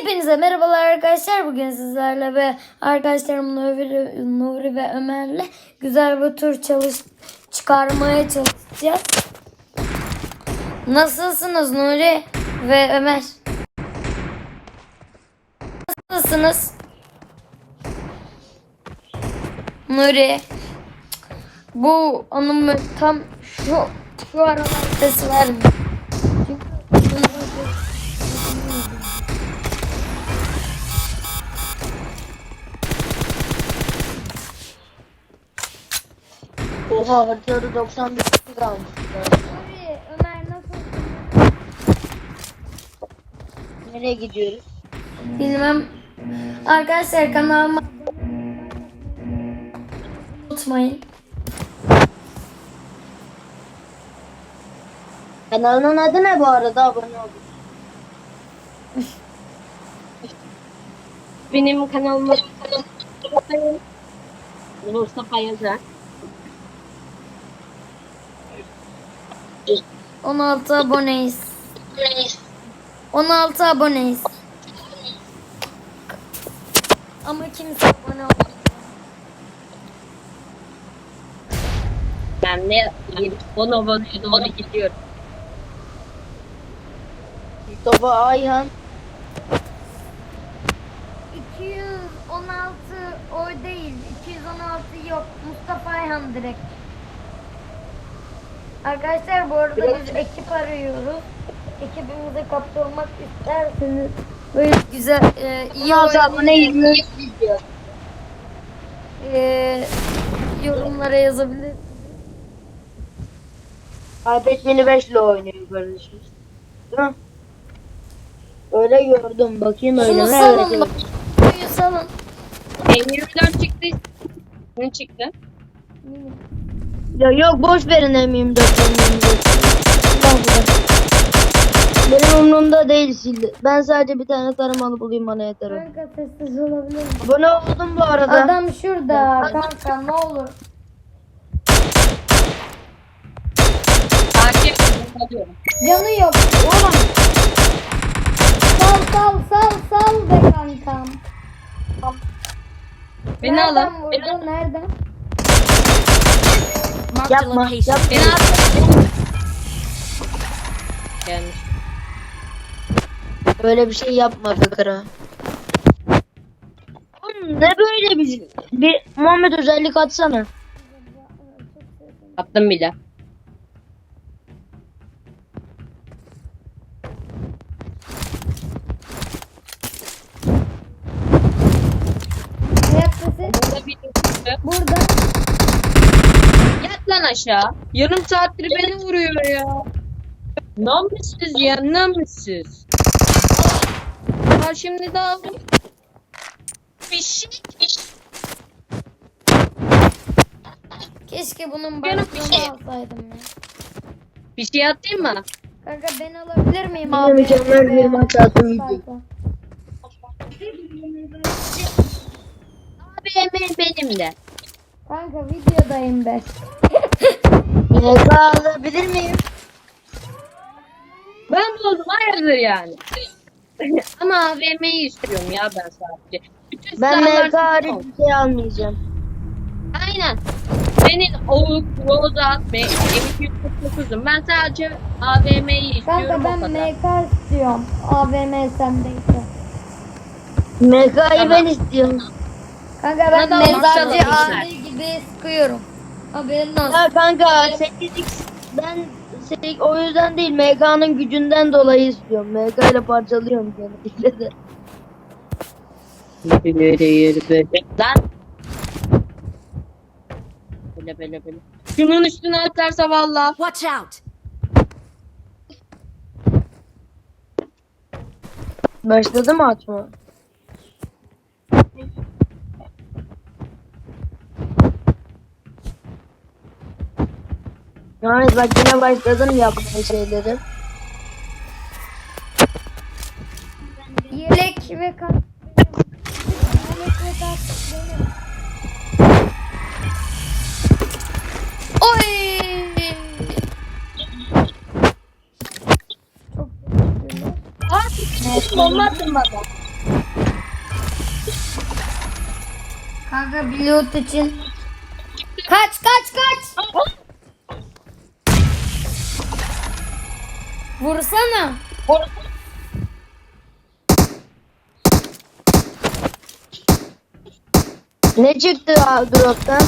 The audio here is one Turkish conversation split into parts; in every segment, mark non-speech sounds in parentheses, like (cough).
Hepinize merhabalar arkadaşlar. Bugün sizlerle ve arkadaşlarım Nuri, Nuri ve Ömer'le güzel bir tur çalış çıkarmaya çalışacağız. Nasılsınız Nuri ve Ömer? Nasılsınız? Nuri. Bu hanım tam şu şu aralar ses vermiyor. Oha haritada 91 kişi kalmış. Nuri, Ömer nasılsın? Nereye gidiyoruz? Bilmem. Arkadaşlar kanalıma unutmayın. Kanalının adı ne bu arada abone olun. Benim kanalıma Mustafa Yazar. 16 aboneyiz. 16 aboneyiz. Ama kimse abone olmuyor. Ben de 10 aboneye doğru gidiyorum. Mustafa Ayhan. 216 o değil. 216 yok. Mustafa Ayhan direkt. Arkadaşlar bu arada biz ekip arıyoruz. Ekibimize katılmak isterseniz böyle güzel e, iyi abone e, yorumlara yazabilir. iPad mini 5 ile oynuyor kardeşimiz. Değil mi? Öyle gördüm. Bakayım öyle Şunu mi? salın bak. Şunu salın. M24 çıktı. Ne çıktı? Ya yok boş verin M24 M24. Allah Allah. Benim umurumda değil sildi. Ben sadece bir tane tarımalı bulayım bana yeter o. Kanka sessiz olabilir mi? Abone oldum bu arada. Adam şurada kanka ne olur. Takip alıyorum. Canı yok. Oğlum. Sal sal sal sal be kankam. Beni Nereden alın. vurdu? Beni alın. Nereden? Yapma. Yapma. Beni. Gelmiş. Böyle bir şey yapma. Oğlum ne böyle bir bir Muhammed özellik atsana. Attım bile. Ayak sesi. Burada bir çıktı. Burada. Yat lan aşağı. Yarım saattir beni vuruyor ya. Namussuz ya namussuz. Ha şimdi daha şey. Keşke bunun Canım bir alsaydım ya. Bir şey atayım mı? Kanka ben alabilir miyim abi? mükemmel bir maç attım video. Kanka. Abi emeğim benim de. Kanka videodayım ben. MK alabilir miyim? Ben buldum hayırdır yani. (laughs) Ama AVM'yi istiyorum ya ben sadece. Bütün Ben silahlar MK hariç bir şey almayacağım. Aynen. Senin Oğuz, Rozat ve M249'um. Ben sadece AVM'yi istiyorum Kanka o ben kadar. MK istiyorum. AVM sendeyse. MK'yı Tamam. ben istiyorum. Kanka ben Neden mezarcı başlamadın abi gibi sıkıyorum. Haberin olsun. Ya kanka 8x ben şey, o yüzden değil MK'nın gücünden dolayı istiyorum. MK ile parçalıyorum genellikle de. Yürü yürü böyle. Lan. Böyle böyle böyle. Şunun üstüne atarsa valla. Watch out! Başladı mı atma? Yalnız bak yine başladım yapmaya şeyleri. Yelek ve kas. Yelek ve. Oy! Artık bomba attım baba. Kanka pilot için Vursana. Ne çıktı abi drop'tan?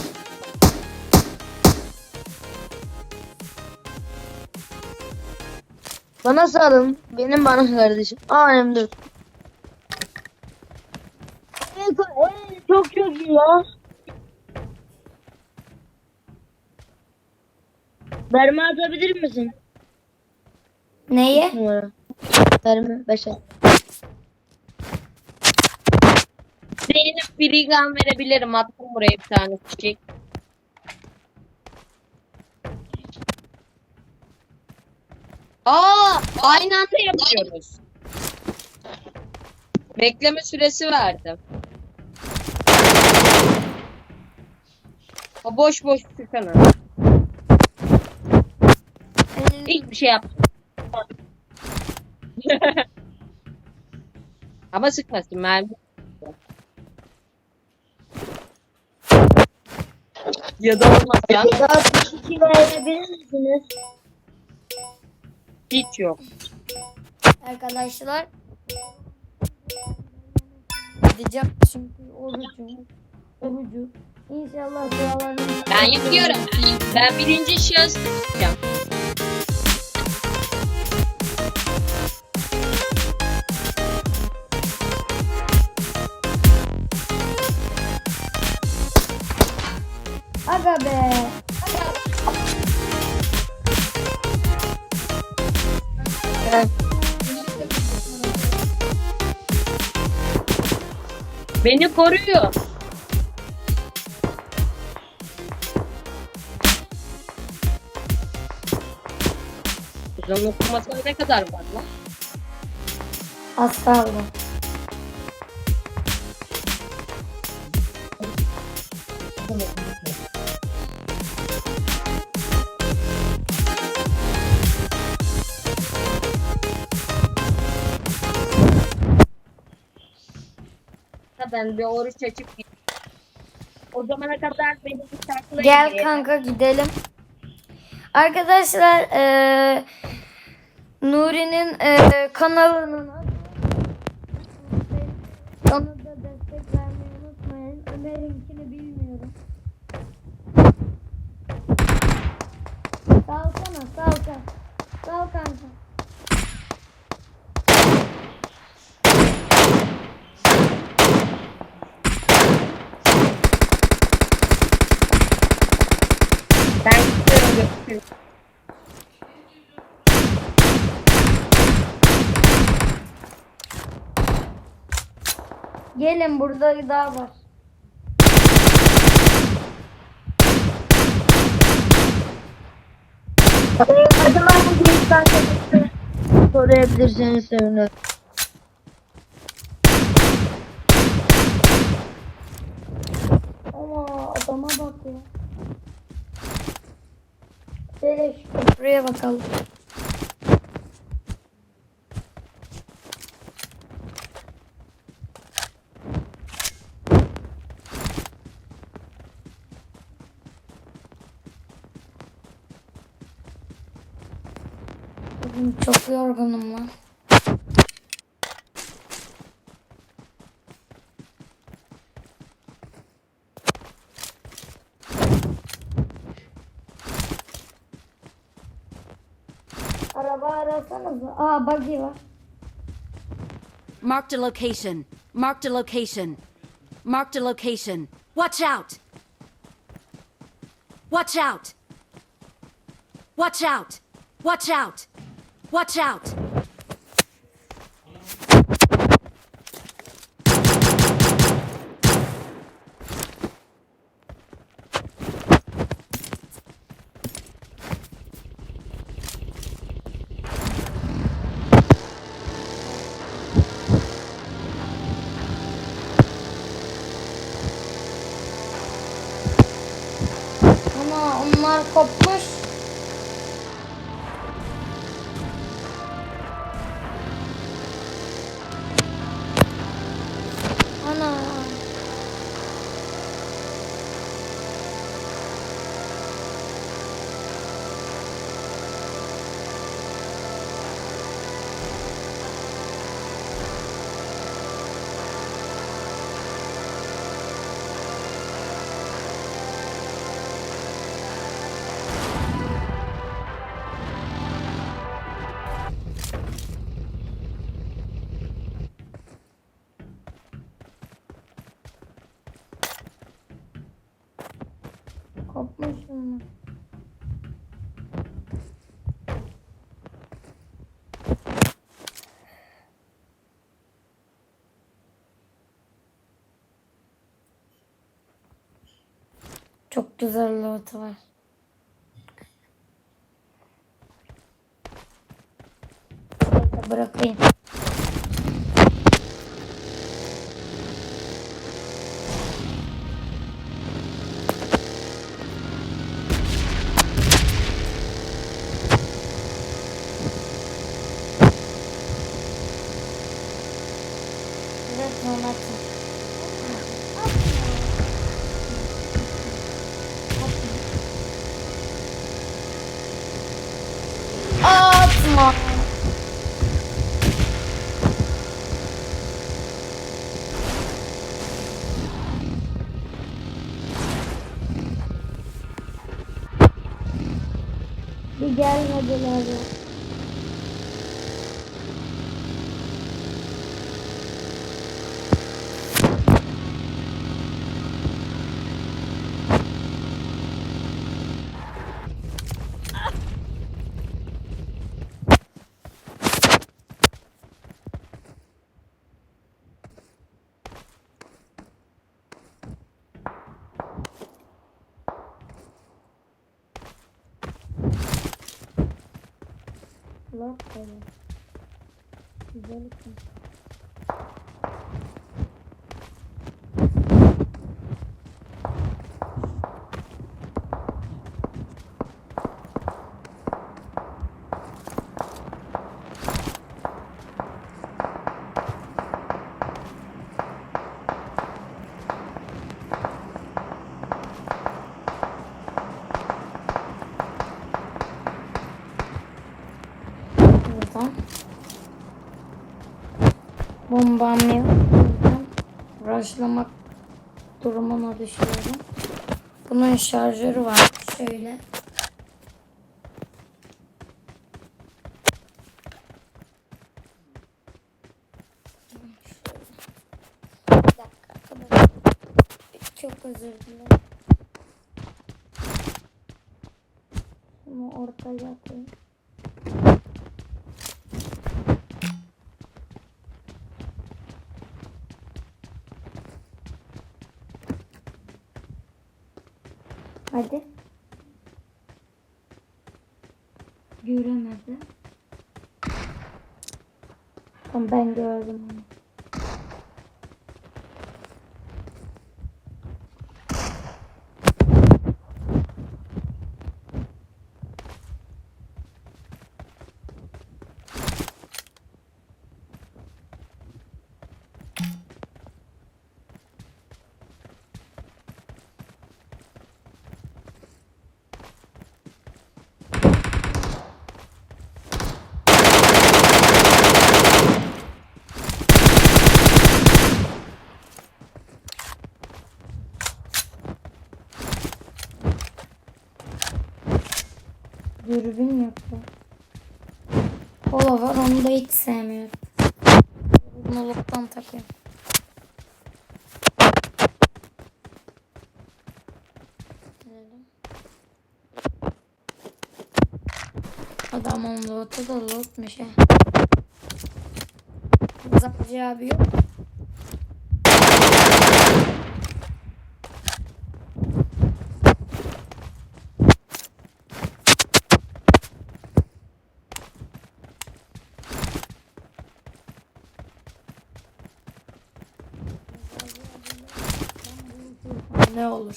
Bana salın. Benim bana kardeşim. M4. Ee, Çok çok iyi ya. Mermi atabilir misin? Neye? Mermi 5 Zeynep Filigan verebilirim. Attım buraya bir tane çiçek. Aa, aynı anda yapıyoruz. Bekleme süresi verdim. O boş boş sıkanı. Hiçbir şey yapmadım. Ama sıkmasın mermi. Ya da olmasa Daha 62 verebilir misiniz? hiç yok. Arkadaşlar. Gideceğim çünkü orucum. Orucu. İnşallah dualarım. Ben yapıyorum. Ben birinci şahıs yapacağım. Aga be. Beni koruyor. Kızın okumasına ne kadar var lan? Az kaldı. Ha, Ben bir oruç açıp. O zamana kadar beni bir saklayın. Gel diye. kanka gidelim. Arkadaşlar eee Nuri'nin eee, kanalının. Ona da destek vermeyi unutmayın. Ömer'inkini bilmiyorum. Salsana salsa. Sal kanka. Ben görüşürüz. Gelin burada daha var. Acaba bu gençler sorabilirseniz sevinirim. Ama adama bak ya. Köprüye bakalım. Çok yorgunum lan. Buggy var. Marked a location. Marked a location. Marked a location. Watch out! Watch out! Watch out! Watch out! Watch out! Çok güzel loot var. Bırakayım. Atma. Bir gelmediler ya. Bak böyle. Güzel için. Bombam yok. Buradan. Rushlamak durumuna düşüyorum. Bunun şarjörü var. Şöyle. Çok özür dilerim. Bunu ortaya koyayım. Hadi. Göremedi. Tamam ben gördüm onu. Dürbün yok ya. Kola var onu da hiç sevmiyorum. Bunu luktan takıyorum. Adamın lootu da lootmuş he. Zapcı abi yok. Ne olur.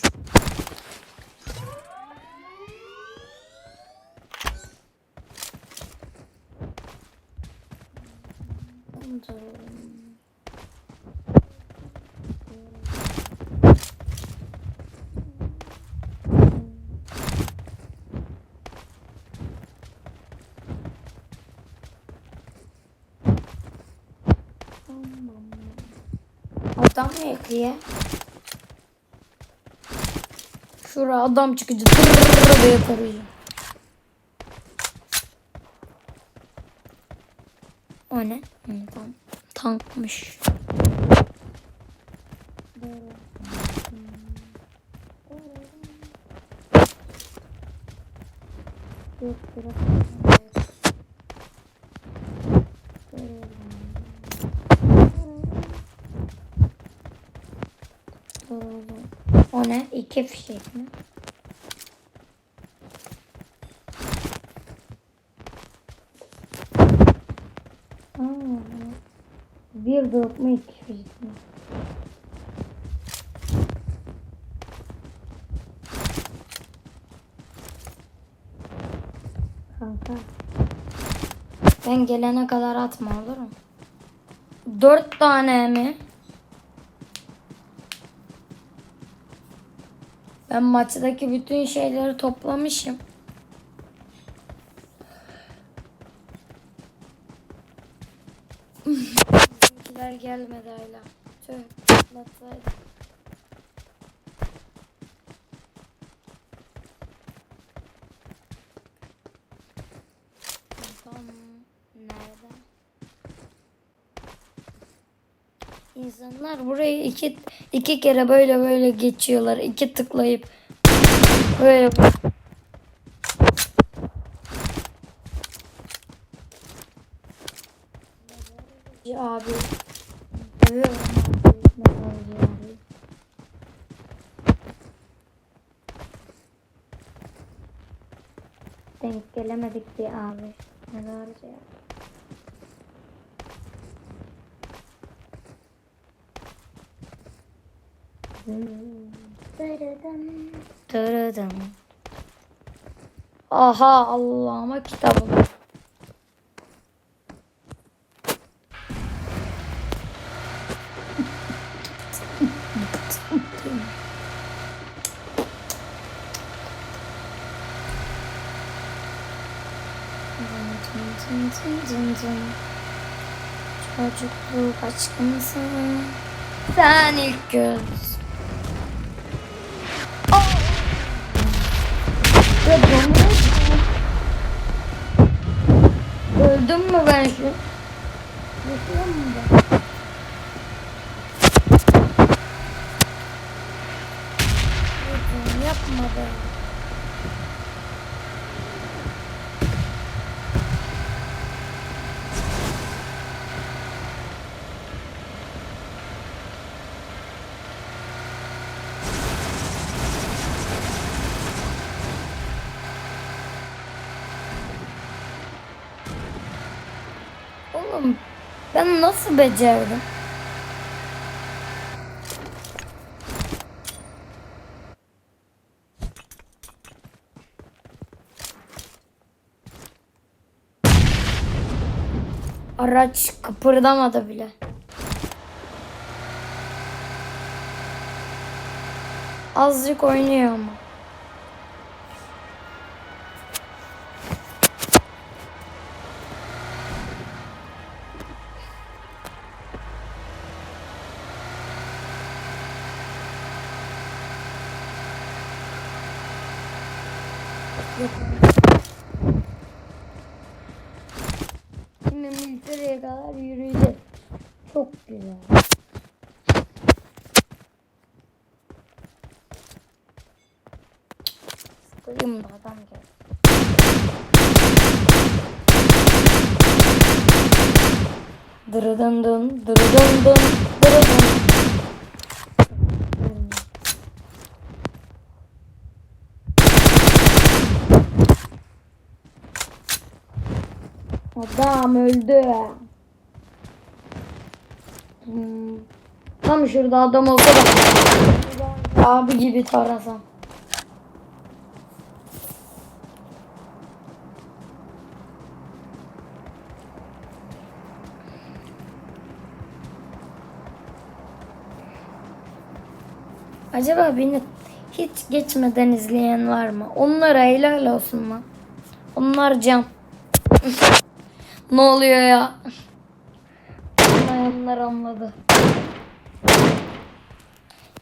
Adam mı yakıyor? Şuraya adam ne? Hı, tamam. Tankmış. O ne? İki fişek mi? Aa, bir mu iki fişek mi? Kanka. Ben gelene kadar atma olur mu? Dört tane mi? Ben maçtaki bütün şeyleri toplamışım. (laughs) Bizimkiler gelmedi hala. Tüh, patlatsaydım. Tam nerede? İnsanlar burayı iki iki kere böyle böyle geçiyorlar. iki tıklayıp böyle abi. Denk gelemedik diye abi. Mezarcı ya. Dırıdım. Aha Allah'ıma kitabım. Çocukluk aşkımsın Sen ilk göz domuz Öldüm mü ben şu? Yaşıyor mu ben? Oğlum ben nasıl becerdim? Araç kıpırdamadı bile. Azıcık oynuyor ama. Şimdi militereye kadar yürüyeceğiz. Çok güzel. Sıkılayım da adam gel. Dırıdın dın, dırıdın dın, dırıdın. Adam öldü. Hmm. Tam şurada adam olsa da abi gibi tarasam. Acaba beni hiç geçmeden izleyen var mı? Onlara helal olsun mu? Onlar can. (laughs) ne oluyor ya? Anlayanlar anladı.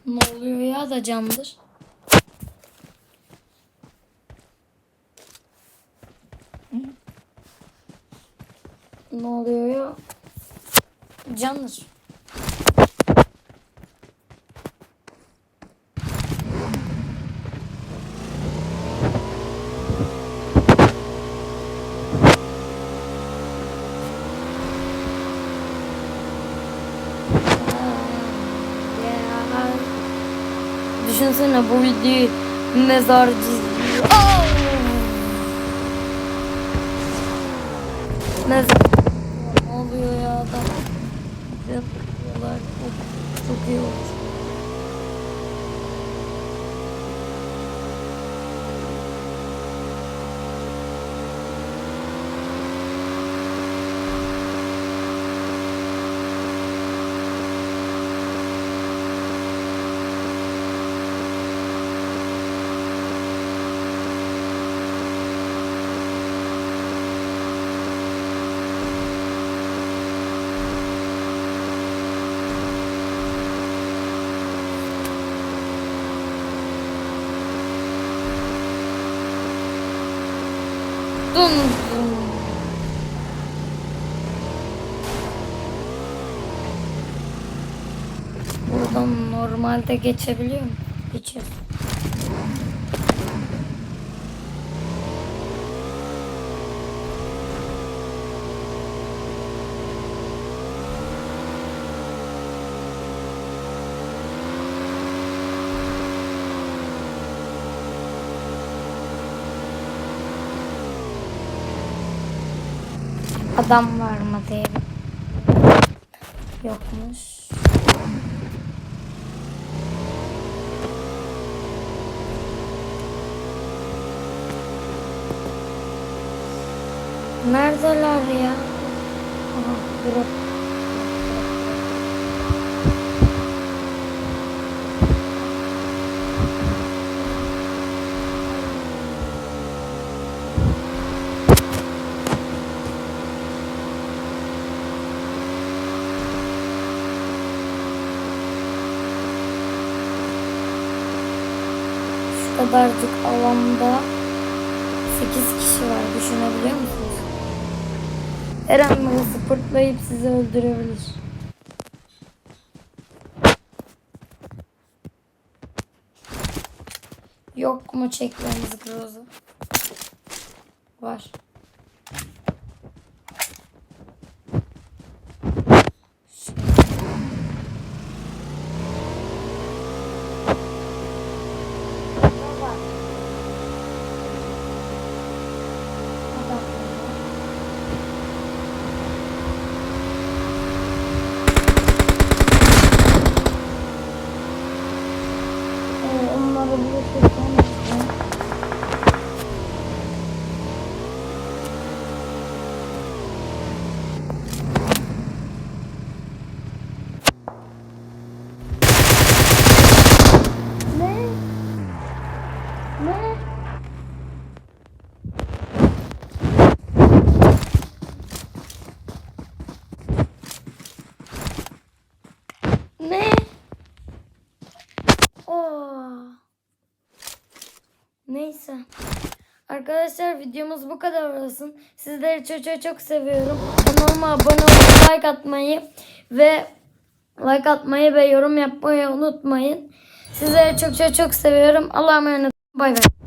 Ne oluyor ya da candır. Ne oluyor ya? Candır. Düşünsene bu videoyu mezarcı. Aa! Mezar. Ne oluyor ya adam? Yapıyorlar. Çok, çok iyi olmuş. Normalde geçebiliyor mu? Geçiyor. Adam var mı diye. Yokmuş. Neredeler ya? Aha. Şu kadarcık alanda 8 kişi var düşünebiliyor musunuz? Her an birisi pırtlayıp sizi öldürebilir. Yok mu çekmemiz grozu? Var. Ee, onları buluşurken Ne? Ne? Ne? Oo. Neyse. Arkadaşlar videomuz bu kadar olsun. Sizleri çok çok çok seviyorum. Kanalıma abone olup like atmayı ve like atmayı ve yorum yapmayı unutmayın. Sizleri çok çok çok seviyorum. Allah'a emanet. Bay bay.